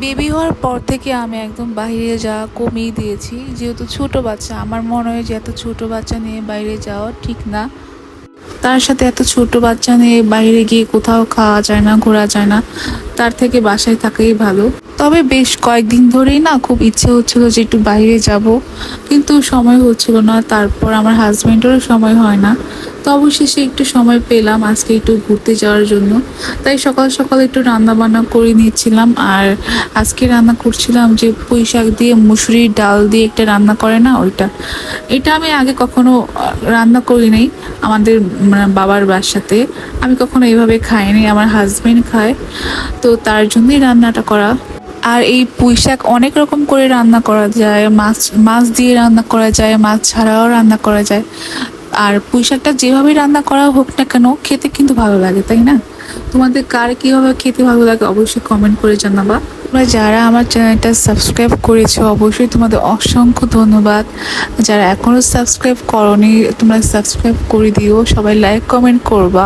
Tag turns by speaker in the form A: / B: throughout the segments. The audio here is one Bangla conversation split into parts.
A: বেবি হওয়ার পর থেকে আমি একদম বাইরে যাওয়া কমিয়ে দিয়েছি। যেহেতু ছোট বাচ্চা, আমার মনে হয় যে এত ছোট বাচ্চা নিয়ে বাইরে যাওয়া ঠিক না। তার সাথে এত ছোট বাচ্চা নিয়ে বাইরে গিয়ে কোথাও খাওয়া যায় না, ঘোরা যায় না, তার থেকে বাসায় থাকাই ভালো। তবে বেশ কয়েকদিন ধরেই না খুব ইচ্ছে হচ্ছিল যে একটু বাইরে যাব, কিন্তু সময় হচ্ছিল না, তারপর আমার হাজব্যান্ডেরও সময় হয় না। তো অবশেষে একটু সময় পেলাম আজকে একটু ঘুরতে যাওয়ার জন্য। তাই সকাল সকাল একটু রান্না বান্না করে নিয়েছিলাম আর আজকে রান্না করছিলাম যে পুঁই শাক দিয়ে মুসুরির ডাল দিয়ে একটা রান্না করে না ওইটা। এটা আমি আগে কখনো রান্না করি নাই আমাদের মানে বাবার বাসাতে। আমি কখনো এইভাবে খাইনি, আমার হাজব্যান্ড খায়। তো তার জন্যই রান্নাটা করা। আর এই পুঁইশাক অনেক রকম করে রান্না করা যায়, মাছ মাছ দিয়ে রান্না করা যায়, মাছ ছাড়াও রান্না করা যায়। আর পুঁই শাকটা যেভাবে রান্না করা হোক না কেন, খেতে কিন্তু ভালো লাগে, তাই না? তোমাদের কার কীভাবে খেতে ভালো লাগে অবশ্যই কমেন্ট করে জানাবা। তোমরা যারা আমার চ্যানেলটা সাবস্ক্রাইব করেছ, অবশ্যই তোমাদের অসংখ্য ধন্যবাদ। যারা এখনও সাবস্ক্রাইব করনি, তোমরা সাবস্ক্রাইব করে দিও, সবাই লাইক কমেন্ট করবা।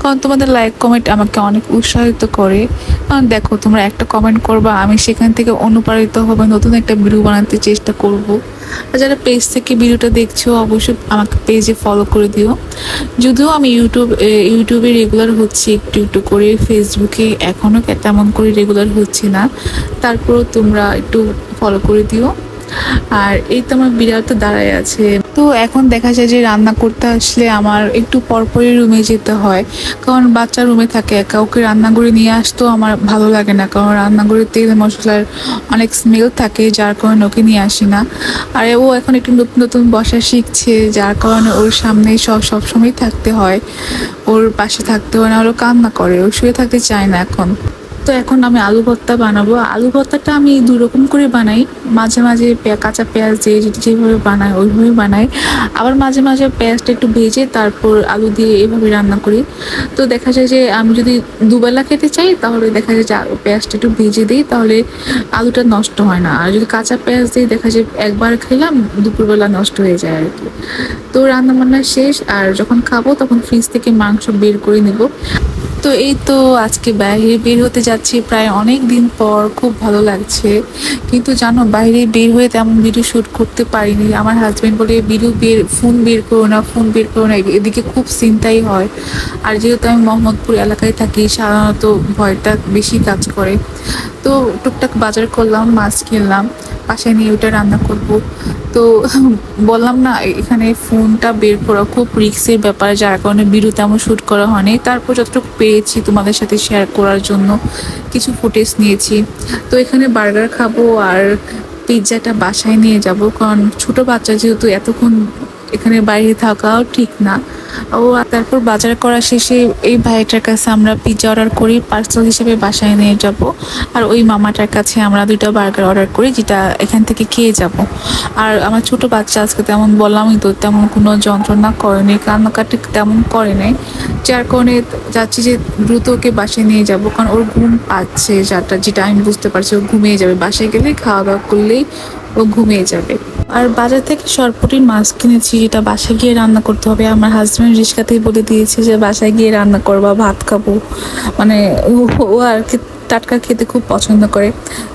A: কারণ তোমাদের লাইক কমেন্ট আমাকে অনেক উৎসাহিত করে। কারণ দেখো, তোমরা একটা কমেন্ট করবা, আমি সেখান থেকে অনুপ্রাণিত হবে, নতুন একটা ভিডিও বানাতে চেষ্টা করব। আর যারা পেজ থেকে ভিডিওটা দেখছ, অবশ্যই আমাকে পেজে ফলো করে দিও। যদিও আমি ইউটিউব ইউটিউবে রেগুলার হচ্ছি, একটু একটু করে ফেসবুকে এখনও তেমন করে রেগুলার হচ্ছে না। তারপরও তোমরা একটু ফলো করে দিও। আর এই তো আমার বিড়াল তো দাঁড়ায় আছে। তো এখন দেখা যায় যে রান্না করতে আসলে আমার একটু পরপরই রুমে যেতে হয়। কারণ বাচ্চা রুমে থাকে, একা ওকে রান্নাঘরে নিয়ে আসতেও আমার ভালো লাগে না। কারণ রান্নাঘরে তেল মশলার অনেক স্মেল থাকে, যার কারণে ওকে নিয়ে আসি না। আর ও এখন একটু নতুন নতুন বসা শিখছে, যার কারণে ওর সামনে সব সবসময় থাকতে হয়। ওর পাশে থাকতে হয় না, ওরা কান্না করে, ও শুয়ে থাকতে চায় না এখন। তো এখন আমি আলু ভর্তা বানাবো। আলু ভর্তাটা আমি দু রকম করে বানাই। মাঝে মাঝে কাঁচা পেঁয়াজ দিয়ে যেভাবে বানাই, ওইভাবে বানাই। আবার মাঝে মাঝে পেঁয়াজটা একটু ভেজে তারপর আলু দিয়ে এভাবে রান্না করি। তো দেখা যায় যে আমি যদি দুবেলা খেতে চাই, তাহলে দেখা যায় যে পেঁয়াজটা একটু ভেজে দিই, তাহলে আলুটা নষ্ট হয় না। আর যদি কাঁচা পেঁয়াজ দিই, দেখা যায় একবার খেলাম, দুপুরবেলা নষ্ট হয়ে যায় আর কি। তো রান্না বান্না শেষ, আর যখন খাব, তখন ফ্রিজ থেকে মাংস বের করে নেব। তো এই তো আজকে বাইরে বের হতে যাচ্ছি। প্রায় অনেক দিন পর খুব ভালো লাগছে। কিন্তু জানো, বাইরে বের হয়ে তেমন ভিডিও শ্যুট করতে পারিনি। আমার হাজব্যান্ড বলে ভিডিও বের ফোন বের করো না ফোন বের করো না। এদিকে খুব চিন্তাই হয়। আর যেহেতু আমি মোহাম্মদপুর এলাকায় থাকি, সাধারণত ভয়টা বেশি কাজ করে। তো টুকটাক বাজার করলাম, মাছ কিনলাম। বাসায় নিয়ে ওটা রান্না করব। তো বললাম না, এখানে ফোনটা বের করা খুব রিস্কের ব্যাপার। যার কারণে ভিডিও তেমন শ্যুট করা হয়নি। তারপর যতটুকু পেরেছি তোমাদের সাথে শেয়ার করার জন্য। কিছু ফুটেজ নিয়েছি। তো এখানে বার্গার খাব আর পিৎজাটা বাসায় নিয়ে যাব। কারণ ছোট বাচ্চা যেহেতু এতক্ষণ এখানে বাইরে থাকাও ঠিক না। ও তারপর বাজার করা শেষে এই ভাইটার কাছে আমরা পিৎজা অর্ডার করি পার্সেল হিসেবে বাসায় নিয়ে যাব। আর ওই মামাটার কাছে আমরা দুইটা বার্গার অর্ডার করি, যেটা এখান থেকে খেয়ে যাব। আর আমার ছোট বাচ্চা আজকে তেমন বললামই তো, তেমন কোনো যন্ত্রণা করেনি, কান্নাকাটি তেমন করে নাই। যার কারণে যাচ্ছি যে দ্রুত ওকে বাসায় নিয়ে যাব, কারণ ওর ঘুম পাচ্ছে, যাটা যেটা আমি বুঝতে পারছি ও ঘুমিয়ে যাবে। বাসায় গেলে খাওয়া দাওয়া করলেই ও ঘুমিয়ে যাবে। আর বাজার থেকে সরপুটির মাছ কিনেছি যেটা বাসায় গিয়ে রান্না করতে হবে। আমার হাজব্যান্ড রিস্কাতেই বলে দিয়েছে যে বাসায় গিয়ে রান্না করবা, ভাত খাব। মানে ও আর কি টাটকা খেতে খুব পছন্দ করে।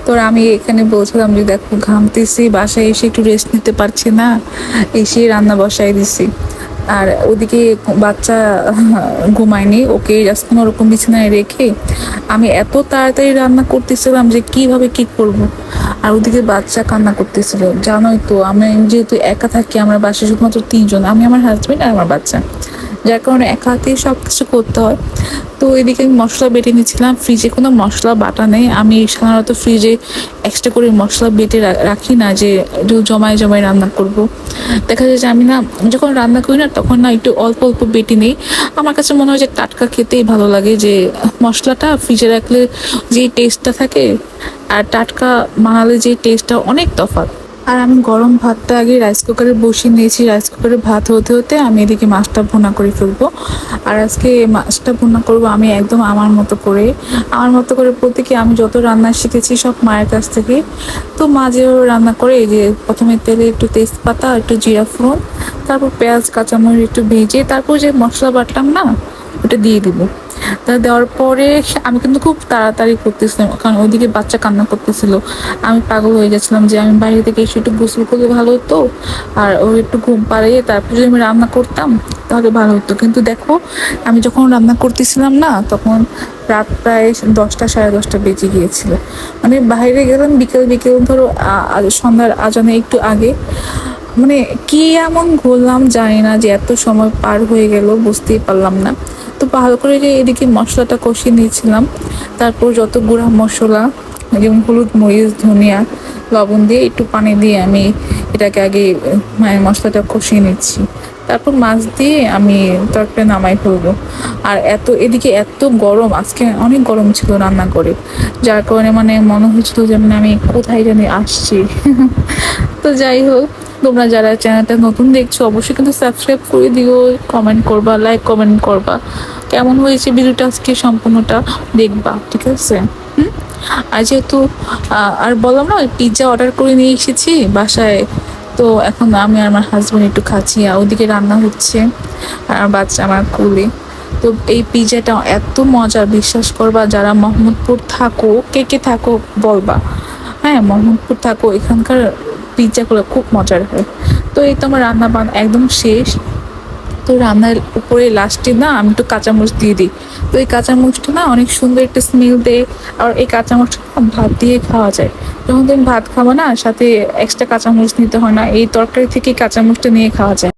A: তো আমি এখানে বলছিলাম যে দেখো, ঘামতেছি, বাসায় এসে একটু রেস্ট নিতে পারছি না, এসে রান্না বসাই দিছি। আর ওদিকে বাচ্চা ঘুমায়নি, ওকে জাস্ট কোনো রকম বিছানায় রেখে আমি এত তাড়াতাড়ি রান্না করতেছিলাম যে কীভাবে কি করব। আর ওদিকে বাচ্চা কান্না করতেছিল। জানোই তো, আমি যেহেতু একা থাকি, আমার বাসায় শুধুমাত্র তিনজন, আমি আমার হাজবেন্ড আর আমার বাচ্চা। যার কারণে একা হাতেই সব কিছু করতে হয়। তো এদিকে আমি মশলা বেটে নিয়েছিলাম। ফ্রিজে কোনো মশলা বাটা নেই। আমি সাধারণত ফ্রিজে এক্সট্রা করে মশলা বেটে রাখি না যে, একটু জমায় জমায় রান্না করব। দেখা যায় যে আমি না, যখন রান্না করি না, তখন না একটু অল্প অল্প বেটে নিই। আমার কাছে মনে হয় যে টাটকা খেতেই ভালো লাগে যে মশলাটা ফ্রিজে রাখলে যে টেস্টটা থাকে আর টাটকা বানালে যে টেস্টটা অনেক তফাৎ। আর আমি গরম ভাতটা আগে রাইস কুকারে বসিয়ে নিয়েছি। রাইস কুকারে ভাত হতে হতে আমি এদিকে মাছটা ভুনা করে ফেলব। আর আজকে মাছটা ভুনা করব আমি একদম আমার মতো করে। আমার মতো করে প্রতীকে আমি যত রান্না শিখেছি সব মায়ের কাছ থেকে। তো মা যেভাবে রান্না করে, এই যে প্রথমে তেলে একটু তেজপাতা, একটু জিরা ফোড়ন, তারপর পেঁয়াজ, কাঁচামরিচ একটু ভেজে, তারপর যে মশলা বাটলাম না, ওটা দিয়ে দিব। তা দেওয়ার পরে আমি কিন্তু খুব তাড়াতাড়ি করতেছিলাম, কারণ ওইদিকে বাচ্চা কান্না করতেছিল। আমি পাগল হয়ে গেছিলাম যে আমি বাইরে থেকে এসে একটু গোসল করলে ভালো হতো, আর ও একটু ঘুম পাড়িয়ে তারপর যদি আমি রান্না করতাম তাহলে ভালো হতো। কিন্তু দেখো, আমি যখন রান্না করতেছিলাম না, তখন রাত প্রায় দশটা, সাড়ে দশটা বেজে গিয়েছিল। মানে বাইরে গেলাম, বিকেল বিকেল ধরো সন্ধ্যার আজানে একটু আগে। মানে কি এমন ঘুরলাম জানি না যে এত সময় পার হয়ে গেল, বুঝতেই পারলাম না। তো ভালো করে যে এদিকে মশলাটা কষিয়ে নিয়েছিলাম। তারপর যত গুঁড়া মশলা, যেমন হলুদ, মরিচ, ধনিয়া, লবণ দিয়ে একটু পানি দিয়ে আমি এটাকে আগে মানে মশলাটা কষিয়ে নিচ্ছি। তারপর মাছ দিয়ে আমি তরকারি নামাই ফেলব। আর এত, এদিকে এত গরম, আজকে অনেক গরম ছিল রান্না করে। যার কারণে মানে মনে হচ্ছিল যে মানে আমি কোথায় জানি আসছি। তো যাই হোক তোমরা যারা চ্যানেলটা নতুন দেখছ, অবশ্যই কিন্তু সাবস্ক্রাইব করে দিও কমেন্ট করবা লাইক কমেন্ট করবা। কেমন হয়েছে ভিডিওটা আজকে সম্পূর্ণটা দেখবা, ঠিক আছে? আর যেহেতু আর বললাম না পিৎজা অর্ডার করে নিয়ে এসেছি বাসায়। তো এখন আমি আর আমার হাজব্যান্ড একটু খাচ্ছি, আর ওদিকে রান্না হচ্ছে, আর বাচ্চা, আমার কুলে। তো এই পিৎজাটা এত মজা, বিশ্বাস করবা, যারা মোহাম্মদপুর থাকো, কে কে থাকো বলবা। হ্যাঁ মোহাম্মদপুর থাকো, এখানকার পিৎজাগুলো খুব মজার হয়। তো এই তো আমার রান্না বান একদম শেষ। তো রান্নার উপরে লাস্টে না আমি একটু কাঁচামরিচ দিয়ে দিই। তো এই কাঁচামরিচটা না অনেক সুন্দর একটা স্মেল দেয়। আর এই কাঁচামরিচটা ভাত দিয়ে খাওয়া যায়। যখন তুমি ভাত খাব না, সাথে এক্সট্রা কাঁচামরিচ নিতে হয় না। এই তরকারি থেকে কাঁচামরিচটা নিয়ে খাওয়া যায়।